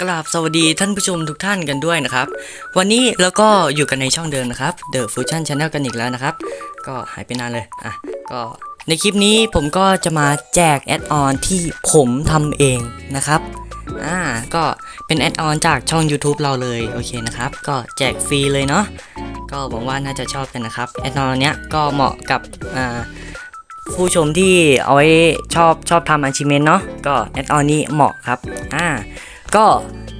สวัสดีท่านผู้ชมทุกท่านกันด้วยนะครับ วันนี้เราก็อยู่กันในช่องเดิมนะครับ The Fusion Channel กันอีกแล้วนะครับ ก็หายไปนานเลยอะก็ในคลิปนี้ผมก็จะมาแจกแอดออนที่ผมทำเองนะครับอ่าก็เป็นแอดออนจากช่อง YouTube เราเลยโอเคนะครับ ก็แจกฟรีเลยเนาะก็หวังว่าน่าจะชอบกันนะครับแอดออนเนี้ยก็เหมาะกับอ่าผู้ชมที่เอาไว้ชอบชอบทำ achievement เนาะก็แอดออนนี้เหมาะครับอ่า ก็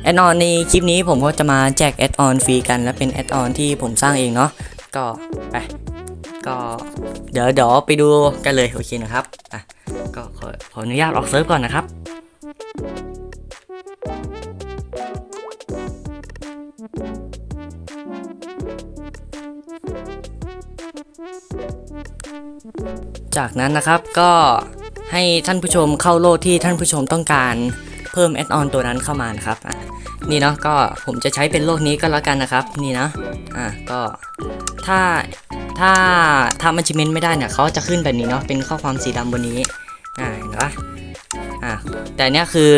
แอดออนในคลิปนี้ผมก็จะมาแจกแอดออนฟรีกัน และเป็นแอดออนที่ผมสร้างเองเนาะก็ไปก็เดี๋ยวเดี๋ยวไปดูกันเลยโอเคนะครับอะก็ขอขออนุญาตออกเซิร์ฟก่อนนะครับจากนั้นนะครับก็ ให้ท่านผู้ชมเข้าโลดที่ท่านผู้ชมต้องการเพิ่มแอดออนตัวนั้นเข้ามานะครับนี่เนาะก็ผมจะใช้เป็นโลกนี้ก็แล้วกันนะครับ นี่นะอะก็ถ้าถ้าทำ achievement ไม่ได้เนี่ยเขาจะขึ้นแบบนี้เนาะเป็นข้อความสีดำบนนี้อ่าเห็นปะอะแต่เนี้ยคือ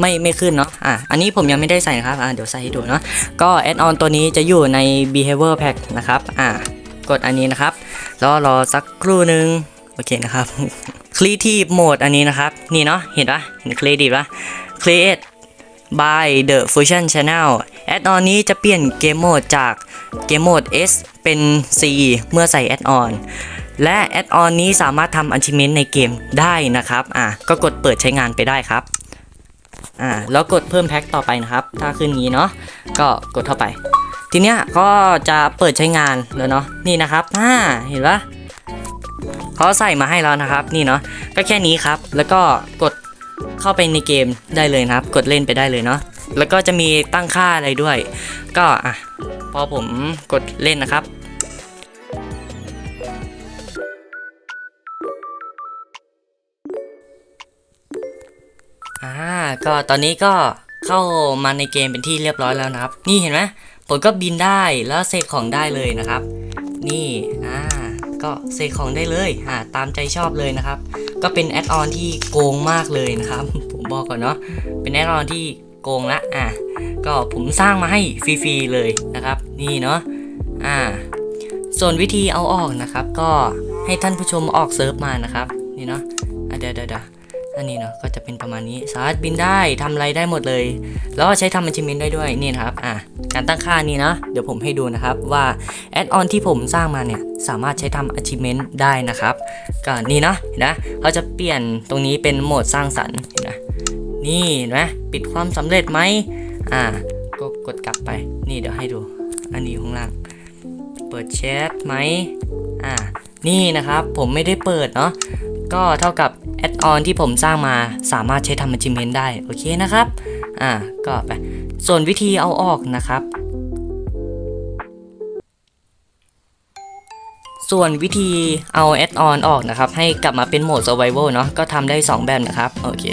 ไม่ไม่ขึ้นเนาะอะอันนี้ผมยังไม่ได้ใส่นะครับอะเดี๋ยวใส่ให้ดูเนาะก็แอดออนตัวนี้จะอยู่ใน behavior pack นะครับอะกดอันนี้นะครับแล้วรอสักครู่นึงโอเคนะครับ Creative Mode อันนี้นะครับ นี่เนาะเห็นปะเห็น Creative ปะ Create by the Fusion Channel แอดออนนี้จะเปลี่ยนเกมโหมดจากเกมโหมด S เป็น C เมื่อใส่แอดออนและแอดออนนี้สามารถทำ achievement ในเกมได้นะครับอะก็กดเปิดใช้งานไปได้ครับอ่าแล้วกดเพิ่มแพ็คต่อไปนะครับ ถ้าขึ้นงี้เนาะก็กดเข้าไป ทีเนี้ยก็จะเปิดใช้งานแล้วเนาะนี่นะครับอ่าเห็นปะ เขาใส่มาให้แล้วนะครับ นี่เนาะก็แค่นี้ครับ แล้วก็กดเข้าไปในเกมได้เลยนะครับ กดเล่นไปได้เลยเนาะแล้วก็จะมีตั้งค่าอะไรด้วย ก็อะพอผมกดเล่นนะครับอ่าก็ตอนนี้ก็เข้ามาในเกมเป็นที่เรียบร้อยแล้วนะครับ นี่เห็นไหมผมก็บินได้แล้วเสกของได้เลยนะครับ นี่อ่า ก็เสกของได้เลยอ่าตามใจชอบเลยนะครับ ก็เป็นแอดออนที่โกงมากเลยนะครับ ผมบอกก่อนเนาะเป็นแอดออนที่โกงละอ่าก็ผมสร้างมาให้ฟรีๆเลยนะครับ นี่เนาะอ่า ส่วนวิธีเอาออกนะครับ ก็ให้ท่านผู้ชมออกเซิร์ฟมานะครับ นี่เนาะะเดี๋ยวเดี๋ยว อันนี้เนาะก็จะเป็นประมาณนี้สามารถบินได้ทำอะไรได้หมดเลย แล้วใช้ทำ achievement ได้ด้วยนี่นะครับอะการตั้งค่านี้นะเดี๋ยวผมให้ดูนะครับว่าแอดออนที่ผมสร้างมาเนี่ยสามารถใช้ทำ achievement ได้นะครับก็นี่นะเห็นนะเขาจะเปลี่ยนตรงนี้เป็นโหมดสร้างสรรค์เห็นะนี่เห็นไหมปิดความสำเร็จไหมอ่าก็กดกลับไป นี่เดี๋ยวให้ดู อันนี้ข้างล่าง เปิดแชทไหมอ่านี่นะครับผมไม่ได้เปิดเนาะก็เท่ากับ แอดออนที่ผมสร้างมาสามารถใช้ทำ achievement ได้ โอเคนะครับ อ่า ก็ไป ส่วนวิธีเอาออกนะครับ ส่วนวิธีเอาแอดออนออกนะครับ ให้กลับมาเป็นโหมด survival เนาะก็ทำได้ 2 แบบนะครับ โอเค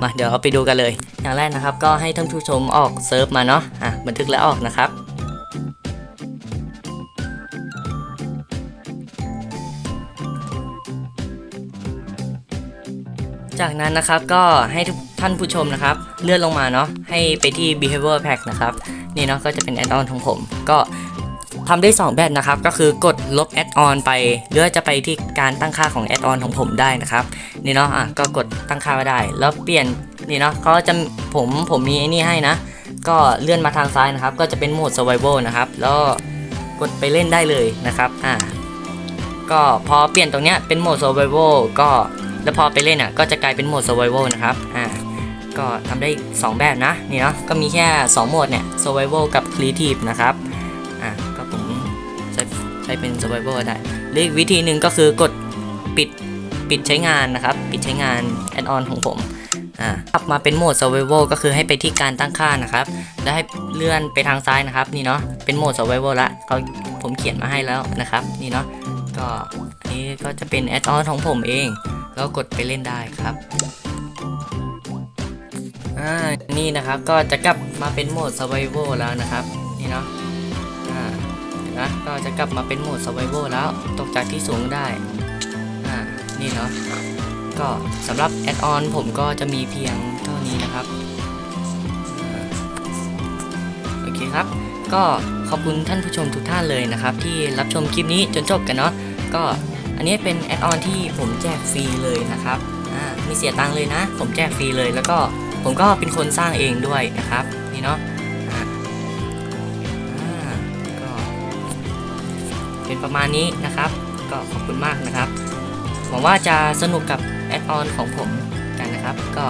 มาเดี๋ยวเราไปดูกันเลย อย่างแรกนะครับ ก็ให้ท่านผู้ชมออกเซิร์ฟมาเนาะ อะบันทึกแล้วออกนะครับ จากนั้นนะครับก็ให้ทุกท่านผู้ชมนะครับเลื่อนลงมาเนาะให้ไปที่ behavior pack นะครับนี่เนาะก็จะเป็น add on ของผม ก็ทำได้ 2 แบบนะครับ ก็คือกดลบ add on ไปหรือจะไปที่การตั้งค่าของ add on ของผมได้นะครับนี่เนาะอะก็กดตั้งค่าไว้ได้ แล้วเปลี่ยนนี่เนาะเขาจะผมผมมีไอ้นี่ให้นะ ก็เลื่อนมาทางซ้ายนะครับ ก็จะเป็นโหมด survival นะครับ แล้วกดไปเล่นได้เลยนะครับอ่าก็พอเปลี่ยนตรงเนี้ยเป็นโหมด survival ก็ แล้วพอไปเล่นอะก็จะกลายเป็นโหมด survival นะครับอ่าก็ทำได้ 2 แบบนะนี่เนาะก็มีแค่ 2 โหมดเนี่ย survival กับ creative นะครับอ่าก็ผมใช้ใช้เป็น survival ได้หรืออีกวิธีหนึ่งก็คือกดปิดปิดใช้งานนะครับ ปิดใช้งาน add on ของผมอ่ากลับมาเป็นโหมด survival ก็คือให้ไปที่การตั้งค่านะครับ แล้วให้เลื่อนไปทางซ้ายนะครับ นี่เนาะเป็นโหมด survival ละเขาผมเขียนมาให้แล้วนะครับ นี่เนาะ ก็อันนี้ก็จะเป็น add on ของผมเองแล้วกดไปเล่นได้ครับอ่านี่นะครับก็จะกลับมาเป็นโหมด survival แล้วนะครับ นี่เนาะอ่านไหมก็จะกลับมาเป็นโหมด survival แล้วตกจากที่สูงได้อ่านี่เนาะก็สำหรับแอดออนผมก็จะมีเพียงเท่านี้นะครับโอ่าครับ ก็ขอบคุณท่านผู้ชมทุกท่านเลยนะครับ ที่รับชมคลิปนี้จนจบกันเนาะ ก็อันนี้เป็นแอดออนที่ผมแจกฟรีเลยนะครับอ่าไม่เสียตังค์เลยนะ ผมแจกฟรีเลย แล้วก็ผมก็เป็นคนสร้างเองด้วยนะครับนี่เนาะก็เป็นประมาณนี้นะครับ ก็ขอบคุณมากนะครับหวังว่าจะสนุกกับแอดออนของผมกันนะครับ ก็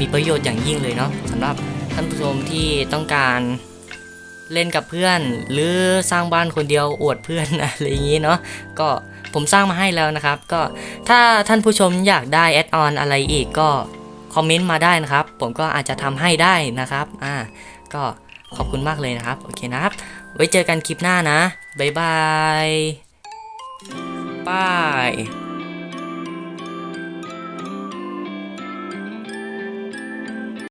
มีประโยชน์อย่างยิ่งเลยเนาะสำหรับท่านผู้ชมที่ต้องการ เล่นกับเพื่อน หรือสร้างบ้านคนเดียวอวดเพื่อนอะไรอย่างนี้เนาะก็ผมสร้างมาให้แล้วนะครับ ก็ถ้าท่านผู้ชมอยากได้แอดออนอะไรอีกก็คอมเมนต์มาได้นะครับ ผมก็อาจจะทำให้ได้นะครับอ่าก็ขอบคุณมากเลยนะครับ โอเคนะครับ ไว้เจอกันคลิปหน้านะ บ๊ายบายบาย